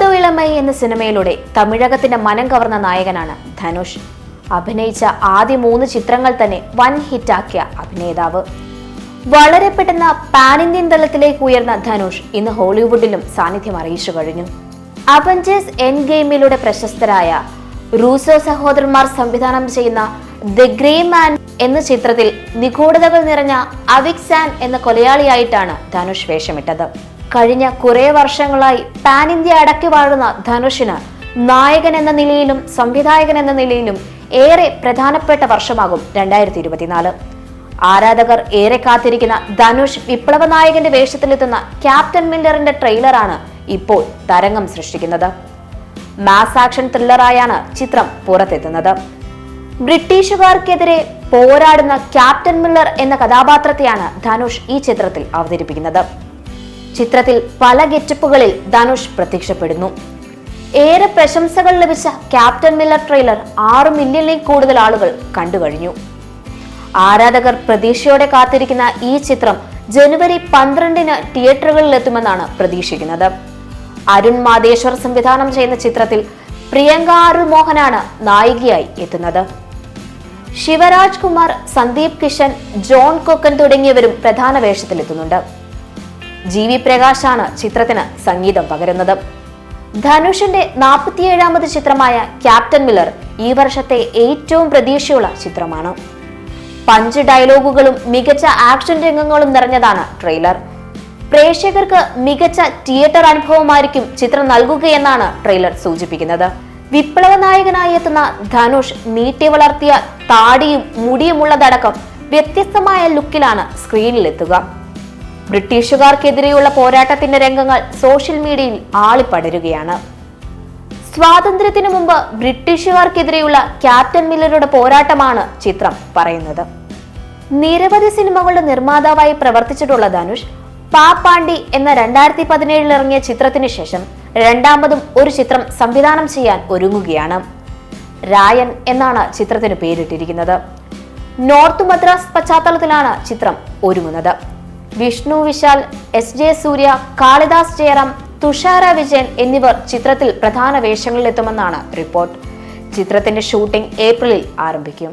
തങ്കമൈ എന്ന സിനിമയിലൂടെ തമിഴകത്തിന്റെ മനം കവർന്ന നായകനാണ് ധനുഷ്. അഭിനയിച്ച ആദ്യ മൂന്ന് ചിത്രങ്ങൾ തന്നെ വൻ ഹിറ്റാക്കിയ അഭിനേതാവ്. വളരെ പെട്ടെന്ന് പാൻ ഇന്ത്യൻ തലത്തിലേക്ക് ഉയർന്ന ധനുഷ് ഇന്ന് ഹോളിവുഡിലും സാന്നിധ്യം അറിയിച്ചു കഴിഞ്ഞു. അവഞ്ചേഴ്സ് എൻ ഗെയിമിലൂടെ പ്രശസ്തരായ റൂസോ സഹോദരന്മാർ സംവിധാനം ചെയ്യുന്ന ദ ഗ്രേ മാൻ എന്ന ചിത്രത്തിൽ നിഗൂഢതകൾ നിറഞ്ഞ അവിക് സാൻ എന്ന കൊലയാളിയായിട്ടാണ് ധനുഷ് വേഷമിട്ടത്. കഴിഞ്ഞ കുറേ വർഷങ്ങളായി പാൻ ഇന്ത്യ അടക്കി വാഴുന്ന ധനുഷിന് നായകൻ എന്ന നിലയിലും സംവിധായകൻ എന്ന നിലയിലും ഏറെ പ്രധാനപ്പെട്ട വർഷമാകും രണ്ടായിരത്തി ഇരുപത്തിനാല് ആരാധകർ ഏറെ കാത്തിരിക്കുന്ന ധനുഷ് വിപ്ലവ നായകന്റെ വേഷത്തിലെത്തുന്ന ക്യാപ്റ്റൻ മില്ലറിന്റെ ട്രെയിലറാണ് ഇപ്പോൾ തരംഗം സൃഷ്ടിക്കുന്നത്. മാസ് ആക്ഷൻ ത്രില്ലറായാണ് ചിത്രം പുറത്തെത്തുന്നത്. ബ്രിട്ടീഷുകാർക്കെതിരെ പോരാടുന്ന ക്യാപ്റ്റൻ മില്ലർ എന്ന കഥാപാത്രത്തെയാണ് ധനുഷ് ഈ ചിത്രത്തിൽ അവതരിപ്പിക്കുന്നത്. ചിത്രത്തിൽ പല ഗെറ്റപ്പുകളിൽ ധനുഷ് പ്രത്യക്ഷപ്പെടുന്നു. ഏറെ പ്രശംസകൾ ലഭിച്ച ക്യാപ്റ്റൻ മില്ലർ ട്രെയിലർ ആറ് മില്യണിൽ കൂടുതൽ ആളുകൾ കണ്ടു കഴിഞ്ഞു ആരാധകർ പ്രതീക്ഷയോടെ കാത്തിരിക്കുന്ന ഈ ചിത്രം ജനുവരി പന്ത്രണ്ടിന് തിയേറ്ററുകളിൽ എത്തുമെന്നാണ് പ്രതീക്ഷിക്കുന്നത്. അരുൺ മാതേശ്വർ സംവിധാനം ചെയ്യുന്ന ചിത്രത്തിൽ പ്രിയങ്ക ആരു മോഹനാണ് നായികയായി എത്തുന്നത്. ശിവരാജ് കുമാർ സന്ദീപ് കിഷൻ ജോൺ കൊക്കൻ തുടങ്ങിയവരും പ്രധാന വേഷത്തിലെത്തുന്നുണ്ട്. ജി വി പ്രകാശാണ് ചിത്രത്തിന് സംഗീതം പകരുന്നത്. ധനുഷിന്റെ നാൽപ്പത്തിയേഴാമത് ചിത്രമായ ക്യാപ്റ്റൻ മില്ലർ ഈ വർഷത്തെ ഏറ്റവും പ്രതീക്ഷയുള്ള ചിത്രമാണ്. പഞ്ച് ഡയലോഗുകളും മികച്ച ആക്ഷൻ രംഗങ്ങളും നിറഞ്ഞതാണ് ട്രെയിലർ. പ്രേക്ഷകർക്ക് മികച്ച തിയേറ്റർ അനുഭവമായിരിക്കും ചിത്രം നൽകുകയെന്നാണ് ട്രെയിലർ സൂചിപ്പിക്കുന്നത്. വിപ്ലവ നായകനായി എത്തുന്ന ധനുഷ് നീട്ടി വളർത്തിയ താടിയും മുടിയുമുള്ളതടക്കം വ്യത്യസ്തമായ ലുക്കിലാണ് സ്ക്രീനിലെത്തുക. ബ്രിട്ടീഷുകാർക്കെതിരെയുള്ള പോരാട്ടത്തിന്റെ രംഗങ്ങൾ സോഷ്യൽ മീഡിയയിൽ ആളിപ്പടരുകയാണ്. സ്വാതന്ത്ര്യത്തിനു മുമ്പ് ബ്രിട്ടീഷുകാർക്കെതിരെയുള്ള ക്യാപ്റ്റൻ മില്ലറുടെ പോരാട്ടമാണ് ചിത്രം പറയുന്നത്. നിരവധി സിനിമകളുടെ നിർമ്മാതാവായി പ്രവർത്തിച്ചിട്ടുള്ള ധനുഷ് പാപ്പാണ്ടി എന്ന രണ്ടായിരത്തി പതിനേഴിൽ ഇറങ്ങിയ ചിത്രത്തിന് ശേഷം രണ്ടാമതും ഒരു ചിത്രം സംവിധാനം ചെയ്യാൻ ഒരുങ്ങുകയാണ്. രായൻ എന്നാണ് ചിത്രത്തിന് പേരിട്ടിരിക്കുന്നത്. നോർത്ത് മദ്രാസ് പശ്ചാത്തലത്തിലാണ് ചിത്രം ഒരുങ്ങുന്നത്. വിഷ്ണു വിശാൽ എസ് ജെ സൂര്യ കാളിദാസ് ജയറാം തുഷാര വിജയൻ എന്നിവർ ചിത്രത്തിൽ പ്രധാന വേഷങ്ങളിലെത്തുമെന്നാണ് റിപ്പോർട്ട്. ചിത്രത്തിന്റെ ഷൂട്ടിംഗ് ഏപ്രിലിൽ ആരംഭിക്കും.